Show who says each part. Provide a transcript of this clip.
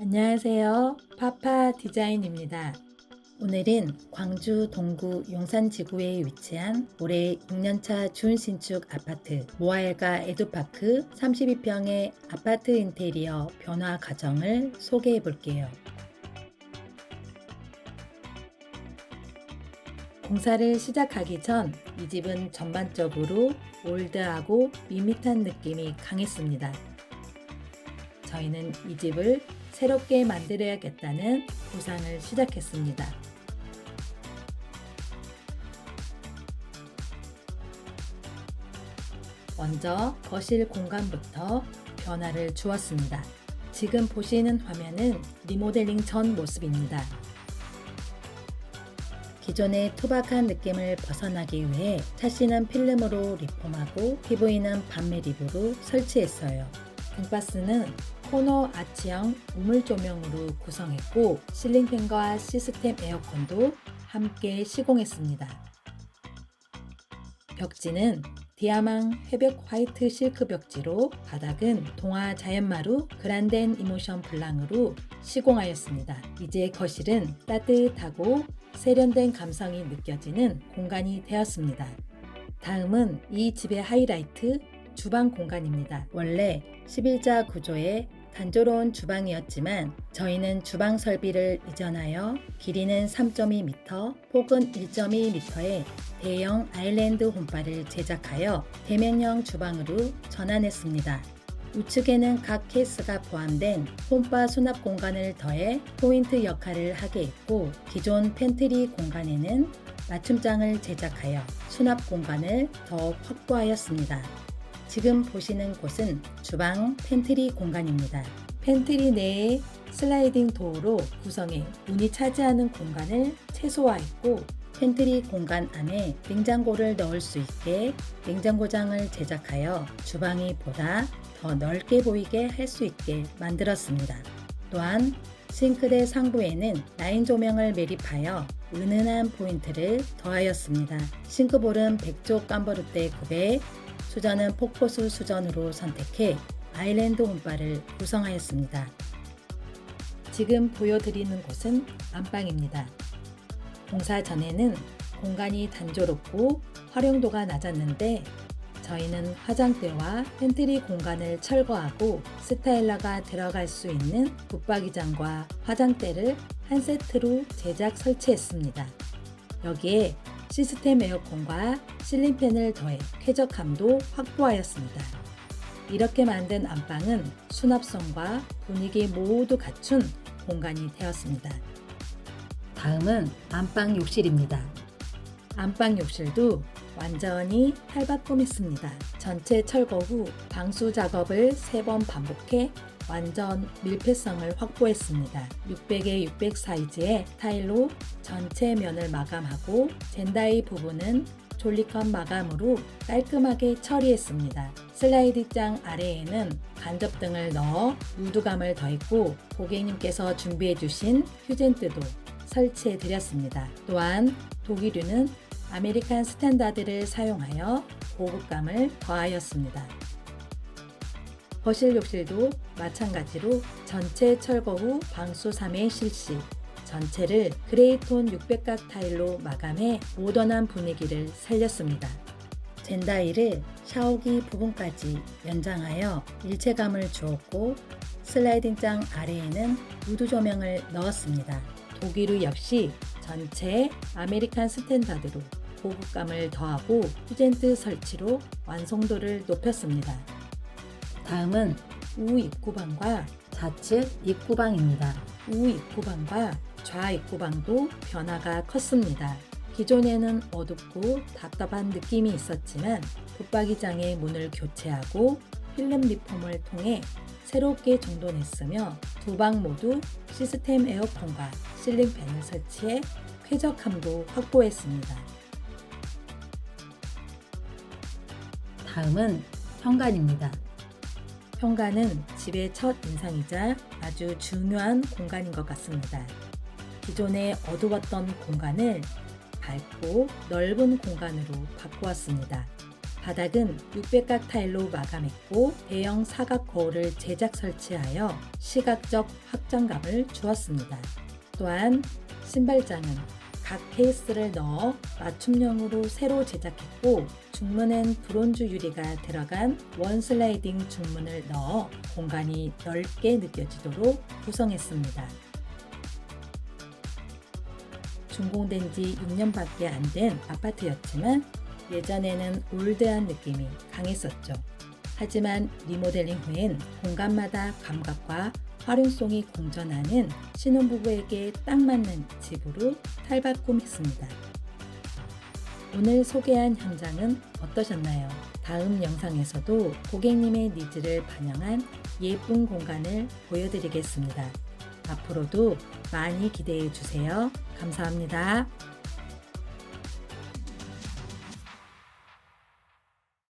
Speaker 1: 안녕하세요. 파파 디자인입니다. 오늘은 광주 동구 용산 지구에 위치한 올해 6년차 준신축 아파트 모아일가 에듀파크 32평의 아파트 인테리어 변화 과정을 소개해 볼게요. 공사를 시작하기 전 이 집은 전반적으로 올드하고 밋밋한 느낌이 강했습니다. 저희는 이 집을 새롭게 만들어야겠다는 구상을 시작했습니다. 먼저 거실 공간부터 변화를 주었습니다. 지금 보시는 화면은 리모델링 전 모습입니다. 기존의 투박한 느낌을 벗어나기 위해 차시는 필름으로 리폼하고 PV는 반매 립으로 설치했어요. 등바스는 코너 아치형 우물 조명으로 구성했고 실링팬과 시스템 에어컨도 함께 시공했습니다. 벽지는 디아망 회벽 화이트 실크 벽지로 바닥은 동화 자연마루 그란덴 이모션 블랑으로 시공하였습니다. 이제 거실은 따뜻하고 세련된 감성이 느껴지는 공간이 되었습니다. 다음은 이 집의 하이라이트 주방 공간입니다. 원래 11자 구조의 단조로운 주방이었지만 저희는 주방 설비를 이전하여 길이는 3.2m, 폭은 1.2m의 대형 아일랜드 홈바를 제작하여 대면형 주방으로 전환했습니다. 우측에는 각 케이스가 포함된 홈바 수납 공간을 더해 포인트 역할을 하게 했고 기존 팬트리 공간에는 맞춤장을 제작하여 수납 공간을 더 확보하였습니다. 지금 보시는 곳은 주방 팬트리 공간입니다. 팬트리 내에 슬라이딩 도어로 구성해 문이 차지하는 공간을 최소화했고 팬트리 공간 안에 냉장고를 넣을 수 있게 냉장고장을 제작하여 주방이 보다 더 넓게 보이게 할 수 있게 만들었습니다. 또한 싱크대 상부에는 라인 조명을 매립하여 은은한 포인트를 더하였습니다. 싱크볼은 백조 깜버르테 급의 수전은 폭포수 수전으로 선택해 아일랜드 홈바를 구성하였습니다. 지금 보여드리는 곳은 안방입니다. 공사 전에는 공간이 단조롭고 활용도가 낮았는데 저희는 화장대와 팬트리 공간을 철거하고 스타일러가 들어갈 수 있는 붙박이장과 화장대를 한 세트로 제작 설치했습니다. 여기에 시스템 에어컨과 실링팬을 더해 쾌적함도 확보하였습니다. 이렇게 만든 안방은 수납성과 분위기 모두 갖춘 공간이 되었습니다. 다음은 안방 욕실입니다. 안방 욕실도 완전히 탈바꿈했습니다. 전체 철거 후 방수 작업을 3번 반복해 완전 밀폐성을 확보했습니다. 600에 600 사이즈의 타일로 전체 면을 마감하고 젠다이 부분은 졸리컨 마감으로 깔끔하게 처리했습니다. 슬라이드장 아래에는 간접 등을 넣어 무드감을 더했고 고객님께서 준비해 주신 휴젠트도 설치해 드렸습니다. 또한 독일유는 아메리칸 스탠다드를 사용하여 고급감을 더하였습니다. 거실 욕실도 마찬가지로 전체 철거 후 방수 3회 실시, 전체를 그레이톤 600각 타일로 마감해 모던한 분위기를 살렸습니다. 젠다이를 샤워기 부분까지 연장하여 일체감을 주었고 슬라이딩장 아래에는 우드 조명을 넣었습니다. 독일우 역시 전체 아메리칸 스탠다드로 고급감을 더하고 휴젠트 설치로 완성도를 높였습니다. 다음은 우 입구방과 좌측 입구방입니다. 우 입구방과 좌 입구방도 변화가 컸습니다. 기존에는 어둡고 답답한 느낌이 있었지만 붙박이장의 문을 교체하고 필름 리폼을 통해 새롭게 정돈했으며 두 방 모두 시스템 에어컨과 실링 팬을 설치해 쾌적함도 확보했습니다. 다음은 현관입니다. 현관은 집의 첫 인상이자 아주 중요한 공간인 것 같습니다. 기존에 어두웠던 공간을 밝고 넓은 공간으로 바꾸었습니다. 바닥은 600각 타일로 마감했고 대형 사각 거울을 제작 설치하여 시각적 확장감을 주었습니다. 또한 신발장은 각 케이스를 넣어 맞춤형으로 새로 제작했고 중문엔 브론즈 유리가 들어간 원 슬라이딩 중문을 넣어 공간이 넓게 느껴지도록 구성했습니다. 준공된 지 6년밖에 안 된 아파트였지만 예전에는 올드한 느낌이 강했었죠. 하지만 리모델링 후엔 공간마다 감각과 활용성이 공존하는 신혼부부에게 딱 맞는 집으로 탈바꿈했습니다. 오늘 소개한 현장은 어떠셨나요? 다음 영상에서도 고객님의 니즈를 반영한 예쁜 공간을 보여드리겠습니다. 앞으로도 많이 기대해 주세요. 감사합니다.